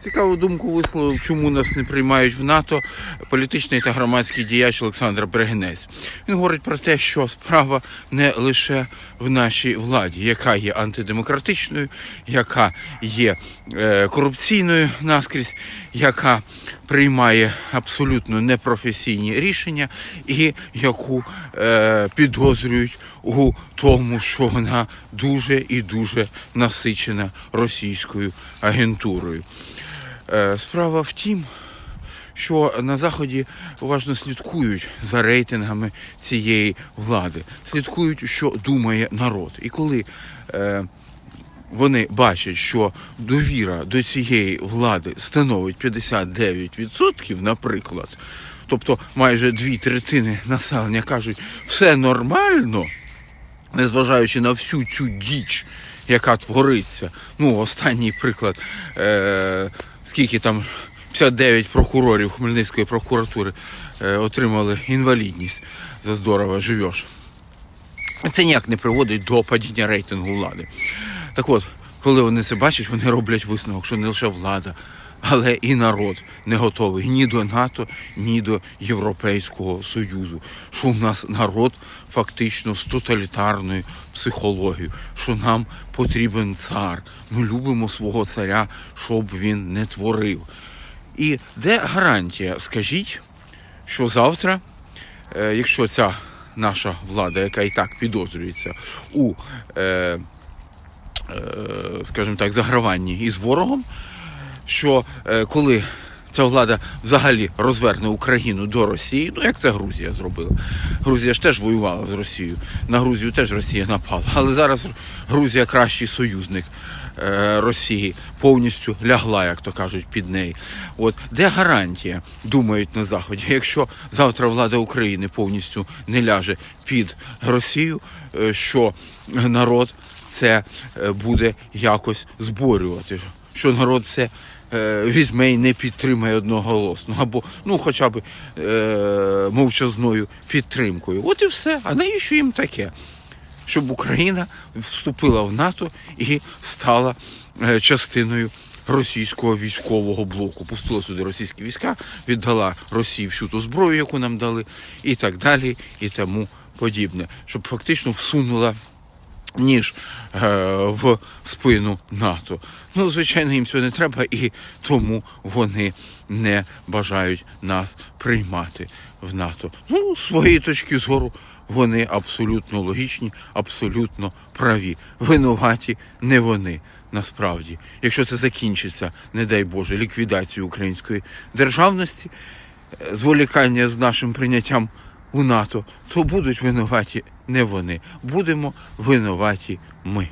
Цікаву думку висловив, чому нас не приймають в НАТО політичний та громадський діяч Олександр Брегенець. Він говорить про те, що справа не лише в нашій владі, яка є антидемократичною, яка є е, корупційною наскрізь, яка приймає абсолютно непрофесійні рішення і яку е, підозрюють у тому, що вона дуже і дуже насичена російською агентурою. Е, Справа в тім, що на заході уважно слідкують за рейтингами цієї влади, слідкують, що думає народ. І коли е, вони бачать, що довіра до цієї влади становить 59%, наприклад, тобто майже дві третини населення кажуть, все нормально, незважаючи на всю цю діч, яка твориться. Ну, останній приклад, е, скільки там 59 прокурорів Хмельницької прокуратури е, отримали інвалідність за здорово живеш. Це ніяк не приводить до падіння рейтингу влади. Так от, коли вони це бачать, вони роблять висновок, що не лише влада, але і народ не готовий ні до НАТО, ні до Європейського Союзу. Що в нас народ фактично з тоталітарною психологією, що нам потрібен цар. Ми любимо свого царя, щоб він не творив. І де гарантія, скажіть, що завтра, е, якщо ця наша влада, яка і так підозрюється у, е, е, скажімо так, заграванні із ворогом, що е, коли ця влада взагалі розверне Україну до Росії, ну як це Грузія зробила. Грузія ж теж воювала з Росією. На Грузію теж Росія напала. Але зараз Грузія кращий союзник е, Росії, повністю лягла, як то кажуть, під неї. От де гарантія, думають на Заході, якщо завтра влада України повністю не ляже під Росію, е, що народ це буде якось зборювати, що народ це візьме і не підтримає одноголосно, або ну хоча б е, мовчазною підтримкою. От і все. А навіщо їм таке? Щоб Україна вступила в НАТО і стала е, частиною російського військового блоку. Пустила сюди російські війська, віддала Росії всю ту зброю, яку нам дали, і так далі, і тому подібне. Щоб фактично всунула ніж е, в спину НАТО. Ну, звичайно, їм цього не треба, і тому вони не бажають нас приймати в НАТО. Ну, з своєї точки зору, вони абсолютно логічні, абсолютно праві. Винуваті не вони. Насправді, якщо це закінчиться, не дай Боже, ліквідацією української державності, е, зволікання з нашим прийняттям у НАТО, то будуть винуваті не вони. Будемо винуваті ми.